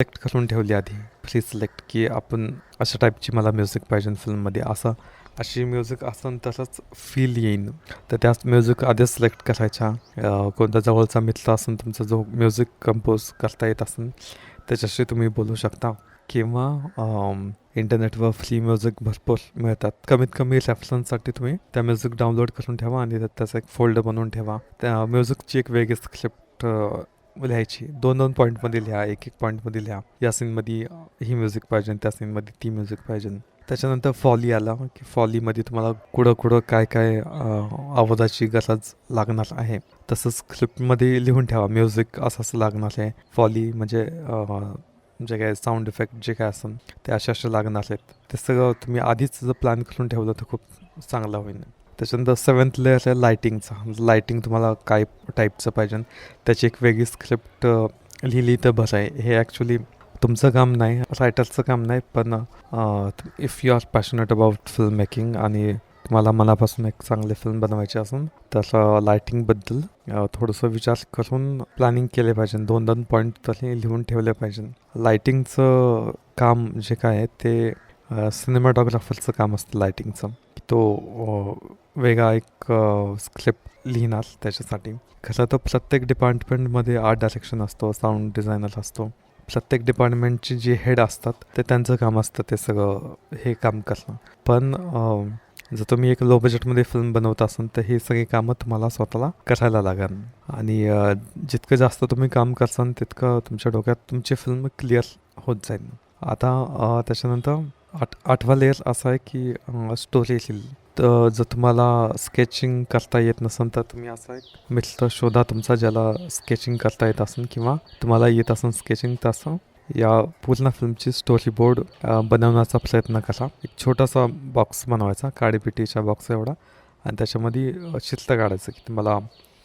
Select करून ठेवली आधी. प्री सिलेक्ट की आपण अशा टाईपची मला म्युझिक पाहिजे फिल्ममध्ये. असं अशी म्युझिक असन तसंच फील येईन. तर त्याच म्युझिक आधीच सिलेक्ट करायच्या कोणता जवळचा मित्र असून तुमचा जो म्युझिक कंपोज करता येत असेल त्याच्याशी तुम्ही बोलू शकता. किंवा इंटरनेटवर फ्री म्युझिक भरपूर मिळतात. कमीत कमी रेफरन्ससाठी तुम्ही त्या म्युझिक डाउनलोड करून ठेवा आणि त्याचा एक फोल्डर बनवून ठेवा. त्या म्युझिकची एक वेगळी स्क्रिप्ट लिहायची. दोन दोन पॉईंटमध्ये लिहा एक एक पॉईंटमध्ये लिहा. या सीनमध्ये ही म्युझिक पाहिजे त्या सीनमध्ये ती म्युझिक पाहिजे. त्याच्यानंतर फॉली आला की फॉलीमध्ये तुम्हाला कुठं कुठं काय काय आवाजाची गरज लागणार आहे. तसंच स्क्रिप्टमध्ये लिहून ठेवा म्युझिक असं असं लागणार आहे. फॉली म्हणजे जे काय साऊंड इफेक्ट जे काय असेल ते असे असे लागणार आहेत. ते सगळं तुम्ही आधीच जर प्लॅन करून ठेवलं तर खूप चांगलं होईल. त्याच्यानंतर सेवन्थ लेअर आहे लायटिंगचा लायटिंग तुम्हाला काय टाईपचं पाहिजे त्याची एक वेगळी स्क्रिप्ट लिहिली तर बरं आहे. हे ॲक्च्युली तुमचं काम नाही रायटरचं काम नाही पण if you are passionate about film making आणि तुम्हाला मनापासून एक चांगले फिल्म बनवायचे असून तर लायटिंगबद्दल थोडंसं विचार करून प्लॅनिंग केले पाहिजे दोन दोन पॉईंट तरी लिहून ठेवले पाहिजे. लायटिंगचं काम जे काय आहे ते सिनेमाटोग्राफरचं काम असतं लायटिंगचं तो वेगळा एक स्क्रिप्ट लिहिणार त्याच्यासाठी. खरं तर प्रत्येक डिपार्टमेंटमध्ये आर्ट डायरेक्शन असतो साऊंड डिझायनर असतो. प्रत्येक डिपार्टमेंटची जी हेड असतात ते त्यांचं काम असतं ते सगळं हे काम करणं. पण जर तुम्ही एक लो बजेटमध्ये फिल्म बनवत असाल तर ही सगळी कामं तुम्हाला स्वतःला करायला लागेल आणि जितकं जास्त तुम्ही काम करसाल तितकं तुमच्या डोक्यात तुमची फिल्म क्लिअर होत जाईल आता त्याच्यानंतर आठ आठवा लेअर असा आहे की स्टोरी लिहिली जर तुम्हाला स्केचिंग करता येत नसेल तर तुम्ही असा एक मित्र शोधा तुमचा ज्याला स्केचिंग करता येत असेल किंवा तुम्हाला येत असेल स्केचिंग तसं. या पूर्ण फिल्मची स्टोरी बोर्ड बनवण्याचा प्रयत्न करा. एक छोटासा बॉक्स बनवायचा काळीपिटीच्या बॉक्स एवढा. आणि त्याच्यामध्ये चित्र काढायचं की तुम्हाला